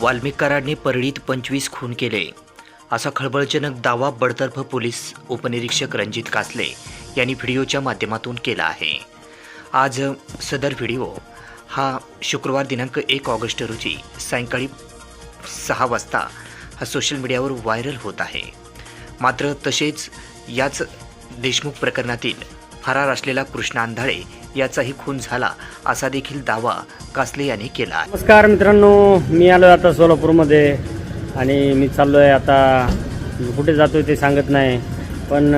वाल्मिकरांनी परळीत पंचवीस खून केले. असा खळबळजनक दावा बडतर्फ पोलीस उपनिरीक्षक रणजित कासले यांनी व्हिडिओच्या माध्यमातून केला आहे. आज सदर व्हिडिओ हा शुक्रवार दिनांक एक ऑगस्ट रोजी सायंकाळी सहा वाजता हा सोशल मीडियावर व्हायरल होत आहे. मात्र तसेच याच देशमुख प्रकरणातील फरार असलेला कृष्णा आंधळे याचाही खून झाला असा देखील दावा कासले यांनी केला आहे. नमस्कार मित्रांनो मी आलो आता सोलापूरमध्ये आणि मी चाललो आहे आता कुठे जातो ते सांगत नाही पण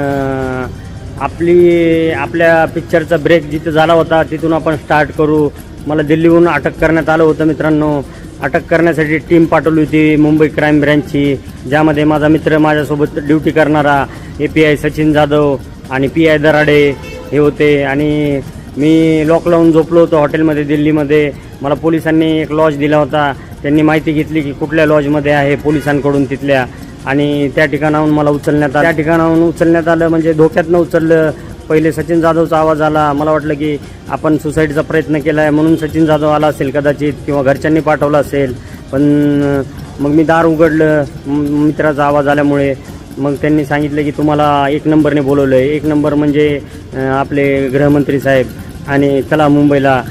आपली आपल्या पिक्चरचा ब्रेक जिथं झाला होता तिथून आपण स्टार्ट करू. मला दिल्लीहून अटक करण्यात आलं होतं मित्रांनो. अटक करण्यासाठी टीम पाठवली होती मुंबई क्राईम ब्रँचची ज्यामध्ये माझा मित्र माझ्यासोबत ड्युटी करणारा A P I Sachin Jadhav आणि पी आय दराडे. हे होते आणि मी लॉक लावून झोपलो होतो हॉटेलमध्ये दिल्लीमध्ये. मला पोलिसांनी एक लॉज दिला होता. त्यांनी माहिती घेतली की कुठल्या लॉजमध्ये आहे पोलिसांकडून तिथल्या. आणि त्या ठिकाणाहून मला उचलण्यात आलं. त्या ठिकाणाहून उचलण्यात आलं म्हणजे धोक्यातनं उचललं. पहिले सचिन जाधवचा आवाज आला. मला वाटलं की आपण सुसाईडचा प्रयत्न केला आहे म्हणून सचिन जाधव आला असेल कदाचित किंवा घरच्यांनी पाठवलं असेल. पण मग मी दार उघडलं. मित्राचा आवाज आल्यामुळे मग त्यांनी सांगितलं की तुम्हाला एक नंबरने बोलवलं आहे एक नंबर म्हणजे आपले गृहमंत्री साहेब आणि चला मुंबईला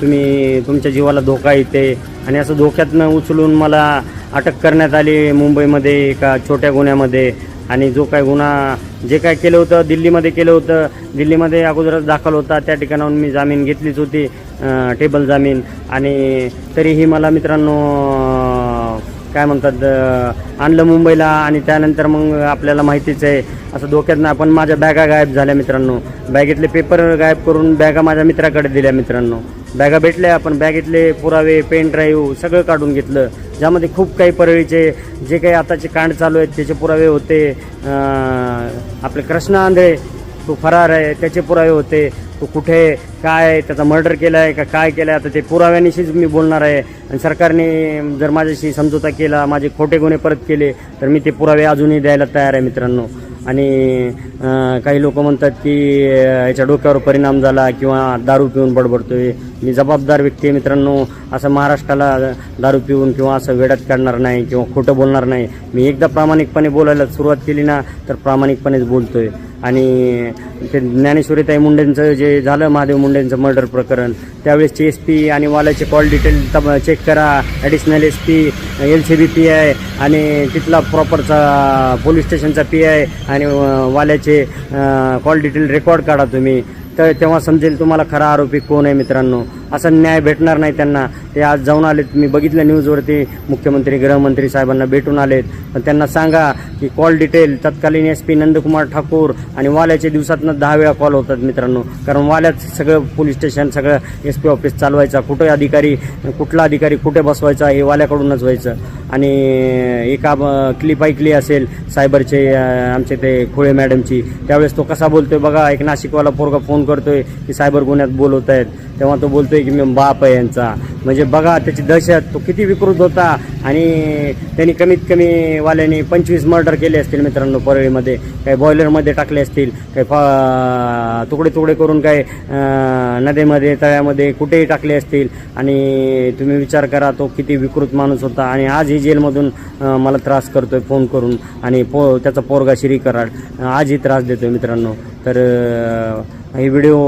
तुम्ही तुमच्या जीवाला धोका येते आणि असं धोक्यातनं उचलून मला अटक करण्यात आली मुंबईमध्ये एका छोट्या गुन्ह्यामध्ये. आणि जो काय गुन्हा जे काय केलं होतं दिल्लीमध्ये केलं होतं. दिल्लीमध्ये अगोदरच दाखल होता. त्या ठिकाणाहून मी जामीन घेतलीच होती टेबल जामीन. आणि तरीही मला मित्रांनो काय म्हणतात आणलं मुंबईला आणि त्यानंतर मग आपल्याला माहितीच आहे असं धोक्यातनं आपण माझ्या बॅगा गायब झाल्या मित्रांनो. बॅगेतले पेपर गायब करून बॅगा माझ्या मित्राकडे दिल्या मित्रांनो. बॅगा भेटल्या आपण बॅगेतले पुरावे पेन ड्राईव्ह सगळं काढून घेतलं. ज्यामध्ये खूप काही परळीचे जे काही आताचे कांड चालू आहेत त्याचे पुरावे होते. आपले कृष्णा आंधळे तो फरार आहे त्याचे पुरावे होते. तो कुठे काय आहे, त्याचा मर्डर केला आहे का काय केलं आहे आता ते पुराव्यानिशीच मी बोलणार आहे. आणि सरकारने जर माझ्याशी समझोता केला माझे खोटे गुन्हे परत केले तर मी ते पुरावे अजूनही द्यायला तयार आहे मित्रांनो. आणि काही लोक म्हणतात की याच्या डोक्यावर परिणाम झाला किंवा दारू पिऊन बडबडतोय. मी जबाबदार व्यक्ती आहे मित्रांनो. असं महाराष्ट्राला दारू पिऊन किंवा असं वेड्यात काढणार नाही किंवा खोटं बोलणार नाही. मी एकदा प्रामाणिकपणे बोलायला सुरुवात केली ना तर प्रामाणिकपणेच बोलतोय. आणि ते ज्ञानेश्वरीताई मुंडेंचं जे झालं महादेव मुंडेंचं मर्डर प्रकरण त्यावेळेसचे एस पी आणि वाल्याचे कॉल डिटेल तब चेक करा. Additional S P L C B P I आणि तिथला प्रॉपरचा पोलीस स्टेशनचा पी आय आणि वाल्याचे कॉल डिटेल रेकॉर्ड काढा तुम्ही. तर तेव्हा समजेल तुम्हाला खरा आरोपी कोण आहे मित्रांनो. असा न्याय भेटणार नाही त्यांना. ते आज जाऊन आलेत. मी बघितलं न्यूजवरती मुख्यमंत्री गृहमंत्री साहेबांना भेटून आलेत. पण त्यांना सांगा की कॉल डिटेल तत्कालीन एस पी नंदकुमार ठाकूर आणि वाल्याच्या दिवसातनं दहा वेळा कॉल होतात मित्रांनो. कारण वाल्यात सगळं पोलीस स्टेशन सगळं एस पी ऑफिस चालवायचा. कुठे अधिकारी कुठला अधिकारी कुठे बसवायचा हे वाल्याकडूनच व्हायचं. आणि एका क्लिप ऐकली असेल सायबरचे आमचे ते खोळे मॅडमची. त्यावेळेस तो कसा बोलतोय बघा एक नाशिकवाला पोरगा फोन करतोय की सायबर गुन्ह्यात बोलवत आहेत तेव्हा तो बोलतोय की मी बाप आहे यांचा. म्हणजे बघा त्याची दहशत तो किती विकृत होता. आणि त्यांनी कमीत कमी वाल्याने पंचवीस मर्डर केले असतील मित्रांनो परळीमध्ये. काही बॉयलरमध्ये टाकले असतील काही फा तुकडे तुकडे करून काही नदीमध्ये तळ्यामध्ये कुठेही टाकले असतील. आणि तुम्ही विचार करा तो किती विकृत माणूस होता. आणि आज ही जेलमधून मला त्रास करतोय फोन करून. आणि पो त्याचा पोरगा शिरी कराड आजही त्रास देतोय मित्रांनो. तर हे व्हिडिओ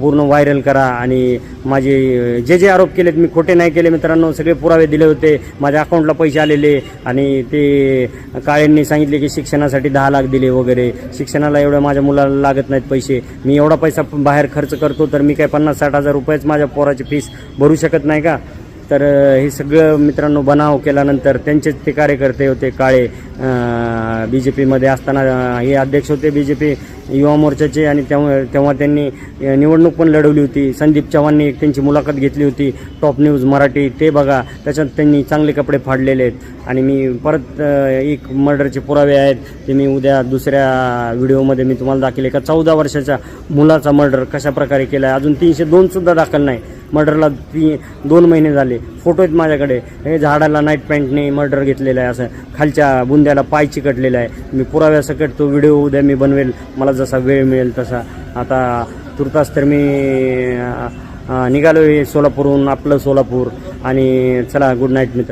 पूर्ण व्हायरल करा आणि माझे जे जे आरोप केलेत मी खोटे नाही केले मित्रांनो सगळे पुरावे दिले होते. माझ्या अकाउंटला पैसे आलेले आणि ते काळेंनी सांगितले की शिक्षणासाठी दहा लाख दिले वगैरे. शिक्षणाला एवढं माझ्या मुलाला लागत नाहीत पैसे. मी एवढा पैसा बाहेर खर्च करतो तर मी काय पन्नास साठ हजार रुपयेच माझ्या पोराची फीस भरू शकत नाही का? तर हे सगळं मित्रांनो बनाव केल्यानंतर त्यांचेच ते कार्यकर्ते होते काळे बी जे पीमध्ये असताना हे अध्यक्ष होते बी जे पी युवा मोर्चाचे आणि तेव्हा तेव्हा त्यांनी निवडणूक पण लढवली होती. संदीप चव्हाणनी एक त्यांची मुलाखत घेतली होती टॉप न्यूज मराठी ते बघा. त्याच्यात त्यांनी चांगले कपडे फाडलेले आहेत. आणि मी परत एक मर्डरचे पुरावे आहेत ते मी उद्या दुसऱ्या व्हिडिओमध्ये मी तुम्हाला दाखवले. एका चौदा वर्षाच्या मुलाचा मर्डर कशा प्रकारे केला आहे? अजून तीनशे दोन सुद्धा दाखल नाही. मर्डरला ती दोन महिने झाले. फोटो आहेत माझ्याकडे. हे झाडाला नाईट पॅन्टने मर्डर घेतलेलं आहे असं. खालच्या बुंद्याला पाय चिकटलेला आहे. मी पुराव्यासकट तो व्हिडिओ उद्या मी बनवेल. मला जसा वेळ मिळेल तसा. आता तुर्तास तर मी निघालो आहे सोलापूरहून आपलं सोलापूर. आणि चला गुड नाईट मित्र.